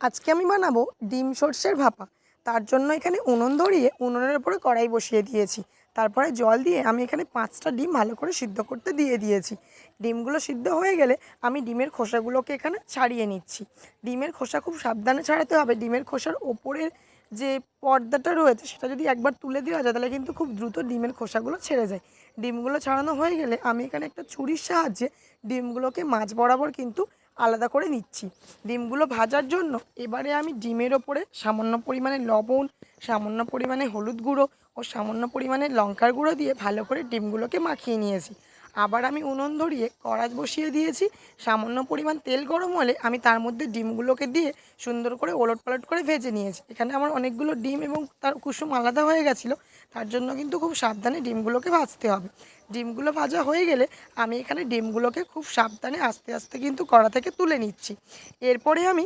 আজকে আমি বানাবো ডিম সর্ষের ভাপা। তার জন্য এখানে উনুন ধরিয়ে উনুনের উপরে কড়াই বসিয়ে দিয়েছি। তারপরে জল দিয়ে আমি এখানে পাঁচটা ডিম ভালো করে সিদ্ধ করতে দিয়ে দিয়েছি। ডিমগুলো সিদ্ধ হয়ে গেলে আমি ডিমের খোসাগুলোকে এখানে ছাড়িয়ে নিচ্ছি। ডিমের খোসা খুব সাবধানে ছাড়াতে হবে। ডিমের খোসার ওপরের যে পর্দাটা রয়েছে, সেটা যদি একবার তুলে দেওয়া যায়, তাহলে কিন্তু খুব দ্রুত ডিমের খোসাগুলো ছেড়ে যায়। ডিমগুলো ছাড়ানো হয়ে গেলে আমি এখানে একটা ছুরির সাহায্যে ডিমগুলোকে মাছ বরাবর কিন্তু আলাদা করে নিচ্ছি। ডিমগুলো ভাজার জন্য এবারে আমি ডিমের ওপরে সামান্য পরিমাণে লবণ, সামান্য পরিমাণে হলুদ গুঁড়ো ও সামান্য পরিমাণে লঙ্কার গুঁড়ো দিয়ে ভালো করে ডিমগুলোকে মাখিয়ে নিয়েছি। আবার আমি উনুন ধরিয়ে কড়াই বসিয়ে দিয়েছি। সামান্য পরিমাণ তেল গরম হলে আমি তার মধ্যে ডিমগুলোকে দিয়ে সুন্দর করে ওলট পালট করে ভেজে নিয়েছি। এখানে আমার অনেকগুলো ডিম এবং তার কুসুম আলাদা হয়ে গেছিল, তার জন্য কিন্তু খুব সাবধানে ডিমগুলোকে ভাজতে হবে। ডিমগুলো ভাজা হয়ে গেলে আমি এখানে ডিমগুলোকে খুব সাবধানে আস্তে আস্তে কিন্তু কড়া থেকে তুলে নিচ্ছি। এরপরে আমি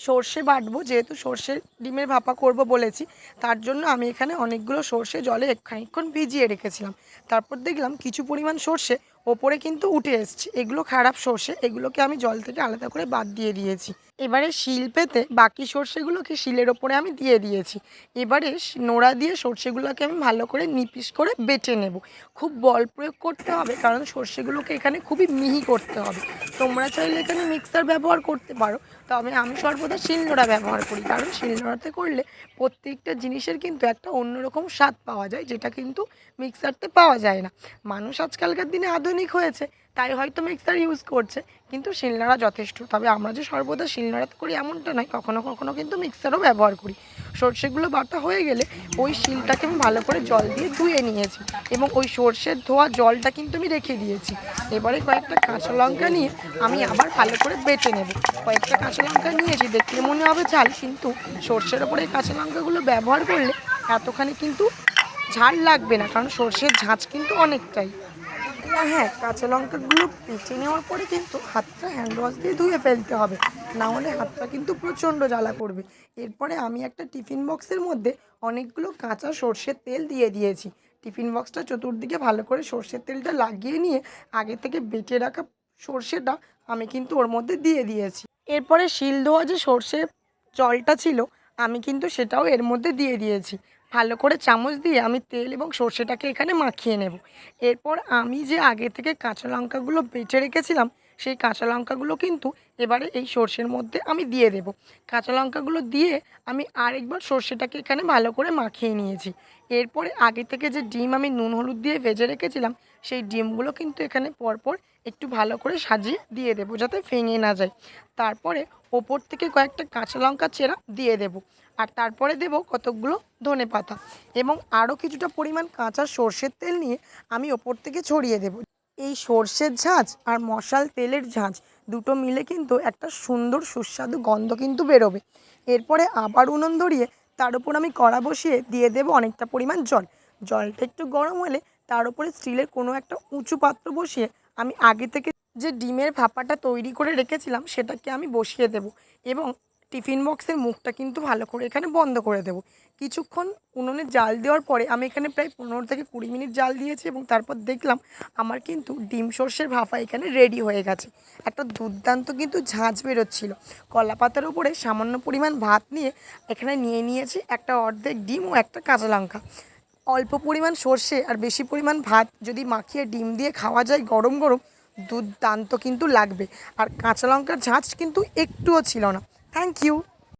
সর্ষে বাটবো, যেহেতু সর্ষে ডিমের ভাপা করব বলেছি, তার জন্য আমি এখানে অনেকগুলো সর্ষে জলে খানিকক্ষণ ভিজিয়ে রেখেছিলাম। তারপর দেখলাম কিছু পরিমাণ সর্ষে ওপরে কিন্তু উঠে এসছে। এগুলো খারাপ সর্ষে, এগুলোকে আমি জল থেকে আলাদা করে বাদ দিয়ে দিয়েছি। এবারে শিল পেতে বাকি সর্ষেগুলোকে শিলের ওপরে আমি দিয়ে দিয়েছি। এবারে নোড়া দিয়ে সর্ষেগুলোকে আমি ভালো করে নিপিস করে বেটে নেব। খুব বল প্রয়োগ করতে হবে কারণ সর্ষেগুলোকে এখানে খুবই মিহি করতে হবে। তোমরা চাইলে এখানে মিক্সার ব্যবহার করতে পারো। তবে আমি সর্বদা শিলনোড়া ব্যবহার করি কারণ শিলনোড়াতে করলে প্রত্যেকটা জিনিসের কিন্তু একটা অন্যরকম স্বাদ পাওয়া যায়, যেটা কিন্তু মিক্সারতে পাওয়া যায় না। মানুষ আজকালকার দিনে আধুনিক হয়েছে। তাই হয়তো মিক্সার ইউজ করছে, কিন্তু শিলনোড়া যথেষ্ট। তবে আমরা যে সর্বদা শিলনোড়াতে করি এমনটা নয়, কখনো কখনো কিন্তু মিক্সারও ব্যবহার করি। সর্ষেগুলো বাটা হয়ে গেলে ওই শিলটাকে আমি ভালো করে জল দিয়ে ধুয়ে নিয়েছি এবং ওই সর্ষের ধোয়া জলটা কিন্তু আমি রেখে দিয়েছি। এবারে কয়েকটা কাঁচা লঙ্কা নিয়ে আমি আবার ভালো করে বেটে নেব। কয়েকটা কাঁচা লঙ্কা নিয়েছি, দেখলে মনে হবে ঝাল, কিন্তু সর্ষের ওপরে কাঁচা লঙ্কাগুলো ব্যবহার করলে এতখানি কিন্তু ঝাল লাগবে না, কারণ সর্ষের ঝাঁঝ কিন্তু অনেকটাই। আর হ্যাঁ কাঁচা লঙ্কাগুলো বেটে নেওয়ার পরে কিন্তু হাতটা হ্যান্ড ওয়াশ দিয়ে ধুয়ে ফেলতে হবে। না হলে হাতটা কিন্তু প্রচণ্ড জ্বালা করবে। এরপরে আমি একটা টিফিন বক্সের মধ্যে অনেকগুলো কাঁচা সর্ষের তেল দিয়ে দিয়েছি। টিফিন বক্সটা চতুর্দিকে ভালো করে সর্ষের তেলটা লাগিয়ে নিয়ে আগে থেকে বেটে রাখা সর্ষেটা আমি কিন্তু ওর মধ্যে দিয়ে দিয়েছি। এরপরে শিল ধোয়া যে সর্ষের জলটা ছিল, আমি কিন্তু সেটাও এর মধ্যে দিয়ে দিয়েছি। ভালো করে চামচ দিয়ে আমি তেল এবং সর্ষেটাকে এখানে মাখিয়ে নেব। এরপর আমি যে আগে থেকে কাঁচা লঙ্কাগুলো বেটে রেখেছিলাম, সেই কাঁচা লঙ্কাগুলো কিন্তু এবারে এই সর্ষের মধ্যে আমি দিয়ে দেব। কাঁচা লঙ্কাগুলো দিয়ে আমি আরেকবার সর্ষেটাকে এখানে ভালো করে মাখিয়ে নিয়েছি। এরপরে আগে থেকে যে ডিম আমি নুন, হলুদ দিয়ে ভেজে রেখেছিলাম সেই ডিমগুলো কিন্তু এখানে পরপর একটু ভালো করে সাজিয়ে দিয়ে দেবো, যাতে ভেঙে না যায়। তারপরে ওপর থেকে কয়েকটা কাঁচা লঙ্কা চেরা দিয়ে দেব। আর তারপরে দেব কতকগুলো ধনে পাতা এবং আরও কিছুটা পরিমাণ কাঁচা সর্ষের তেল নিয়ে আমি ওপর থেকে ছড়িয়ে দেব। এই সর্ষের ঝাঁঝ আর মশাল তেলের ঝাঁঝ দুটো মিলে কিন্তু একটা সুন্দর সুস্বাদু গন্ধ কিন্তু বেরোবে। এরপরে আবার উনুন ধরিয়ে তার উপর আমি কড়া বসিয়ে দিয়ে দেবো অনেকটা পরিমাণ জল। জলটা একটু গরম হলে তার উপরে স্টিলের কোনো একটা উঁচু পাত্র বসিয়ে আমি আগে থেকে যে ডিমের ভাপাটা তৈরি করে রেখেছিলাম, সেটাকে আমি বসিয়ে দেব এবং টিফিন বক্সের মুখটা কিন্তু ভালো করে এখানে বন্ধ করে দেব। কিছুক্ষণ উনুনে জাল দেওয়ার পরে আমি এখানে প্রায় পনেরো থেকে কুড়ি মিনিট জাল দিয়েছি এবং তারপর দেখলাম আমার কিন্তু ডিম সর্ষের ভাপা এখানে রেডি হয়ে গেছে। একটা দুর্দান্ত কিন্তু ঝাঁঝ বেরোচ্ছিল। কলা পাতার উপরে সামান্য পরিমাণ ভাত নিয়ে এখানে নিয়ে নিয়েছি একটা অর্ধেক ডিম ও একটা কাঁচা লঙ্কা। অল্প পরিমাণ সর্ষে আর বেশি পরিমাণ ভাত যদি মাখিয়ে ডিম দিয়ে খাওয়া যায় গরম গরম দুধ দান্ত কিন্তু লাগবে। আর কাঁচা লঙ্কার ঝাঁচ কিন্তু একটুও ছিল না। Thank you